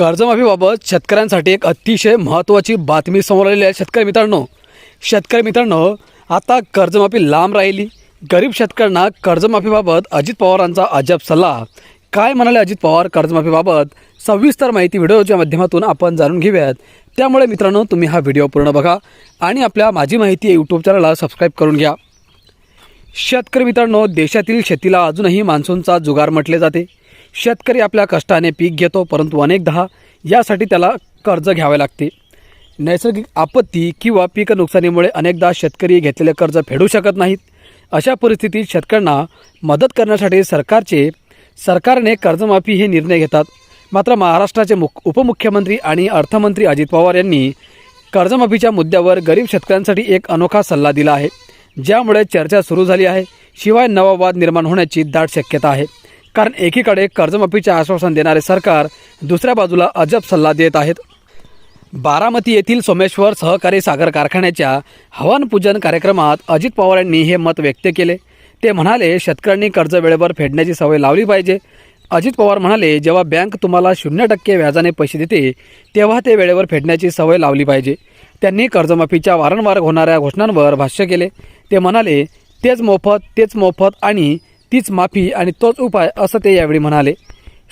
कर्जमाफीबाबत शेतकऱ्यांसाठी एक अतिशय महत्त्वाची बातमी समोर आलेली आहे. शेतकरी मित्रांनो शेतकरी मित्रांनो आता कर्जमाफी लांब राहिली. गरीब शेतकऱ्यांना कर्जमाफीबाबत अजित पवारांचा अजब सल्ला. काय म्हणाले अजित पवार कर्जमाफीबाबत? सविस्तर माहिती व्हिडिओच्या माध्यमातून आपण जाणून घेऊयात. त्यामुळे मित्रांनो तुम्ही हा व्हिडिओ पूर्ण बघा आणि आपल्या माझी माहिती यूट्यूब चॅनलला सबस्क्राईब करून घ्या. शेतकरी मित्रांनो देशातील शेतीला अजूनही मान्सूनचा जुगार म्हटले जाते. शेतकरी आपल्या कष्टाने पीक घेतो परंतु अनेकदा यासाठी त्याला कर्ज घ्यावे लागते. नैसर्गिक आपत्ती किंवा पीक नुकसानीमुळे अनेकदा शेतकरी घेतलेले कर्ज फेडू शकत नाहीत. अशा परिस्थितीत शेतकऱ्यांना मदत करण्यासाठी सरकारचे सरकारने कर्जमाफी हे निर्णय घेतात. मात्र महाराष्ट्राचे मुख उपमुख्यमंत्री आणि अर्थमंत्री अजित पवार यांनी कर्जमाफीच्या मुद्द्यावर गरीब शेतकऱ्यांसाठी एक अनोखा सल्ला दिला आहे ज्यामुळे चर्चा सुरू झाली आहे. शिवाय नवा वाद निर्माण होण्याची दाट शक्यता आहे. कारण एकीकडे कर्जमाफीचे आश्वासन देणारे सरकार दुसऱ्या बाजूला अजब सल्ला देत आहेत. बारामती येथील सोमेश्वर सहकारी सागर कारखान्याच्या हवनपूजन कार्यक्रमात अजित पवार यांनी हे मत व्यक्त केले. ते म्हणाले शेतकऱ्यांनी कर्ज वेळेवर फेडण्याची सवय लावली पाहिजे. अजित पवार म्हणाले जेव्हा बँक तुम्हाला शून्य टक्के व्याजाने पैसे देते तेव्हा ते वेळेवर फेडण्याची सवय लावली पाहिजे. त्यांनी कर्जमाफीच्या वारंवार होणाऱ्या घोषणांवर भाष्य केले. ते म्हणाले तेच मोफत तेच मोफत आणि तीच माफी आणि तोच उपाय असं ते यावेळी म्हणाले.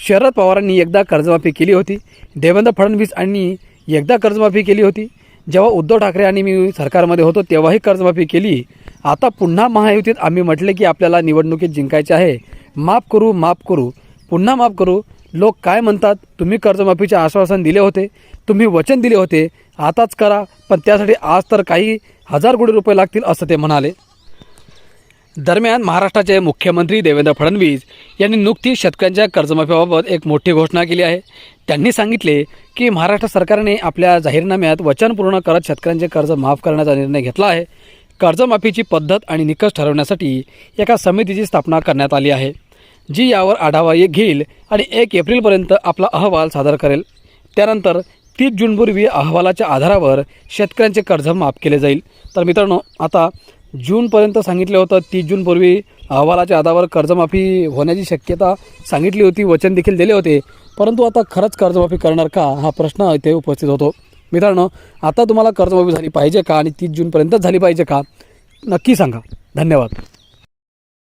शरद पवारांनी एकदा कर्जमाफी केली होती. देवेंद्र फडणवीस यांनी एकदा कर्जमाफी केली होती. जेव्हा उद्धव ठाकरे आणि मी सरकारमध्ये होतो तेव्हाही कर्जमाफी केली. आता पुन्हा महायुतीत आम्ही म्हटले की आपल्याला निवडणुकीत जिंकायचे आहे. माफ करू माफ करू. पुन्हा माफ करू. लोक काय म्हणतात? तुम्ही कर्जमाफीचे आश्वासन दिले होते. तुम्ही वचन दिले होते. आताच करा. पण त्यासाठी आज तर काही हजार कोटी रुपये लागतील असं ते म्हणाले. दरम्यान महाराष्ट्राचे मुख्यमंत्री देवेंद्र फडणवीस यांनी नुकतीच शेतकऱ्यांच्या कर्जमाफीबाबत एक मोठी घोषणा केली आहे. त्यांनी सांगितले की महाराष्ट्र सरकारने आपल्या जाहीरनाम्यात वचन पूर्ण करत शेतकऱ्यांचे कर्ज माफ करण्याचा निर्णय घेतला आहे. कर्जमाफीची पद्धत आणि निकष ठरवण्यासाठी एका समितीची स्थापना करण्यात आली आहे जी यावर आढावा घेईल आणि एक एप्रिलपर्यंत आपला अहवाल सादर करेल. त्यानंतर तीस जूनपूर्वी अहवालाच्या आधारावर शेतकऱ्यांचे कर्ज माफ केले जाईल. तर मित्रांनो आता जूनपर्यंत सांगितलं होतं. तीस जूनपूर्वी अहवालाच्या आधारावर कर्जमाफी होण्याची शक्यता सांगितली होती वचन देखील दिले होते. परंतु आता खरंच कर्जमाफी करणार का? हा प्रश्न इथे उपस्थित होतो. मित्रांनो आता तुम्हाला कर्जमाफी झाली पाहिजे का आणि तीस जूनपर्यंतच झाली पाहिजे का? नक्की सांगा. धन्यवाद.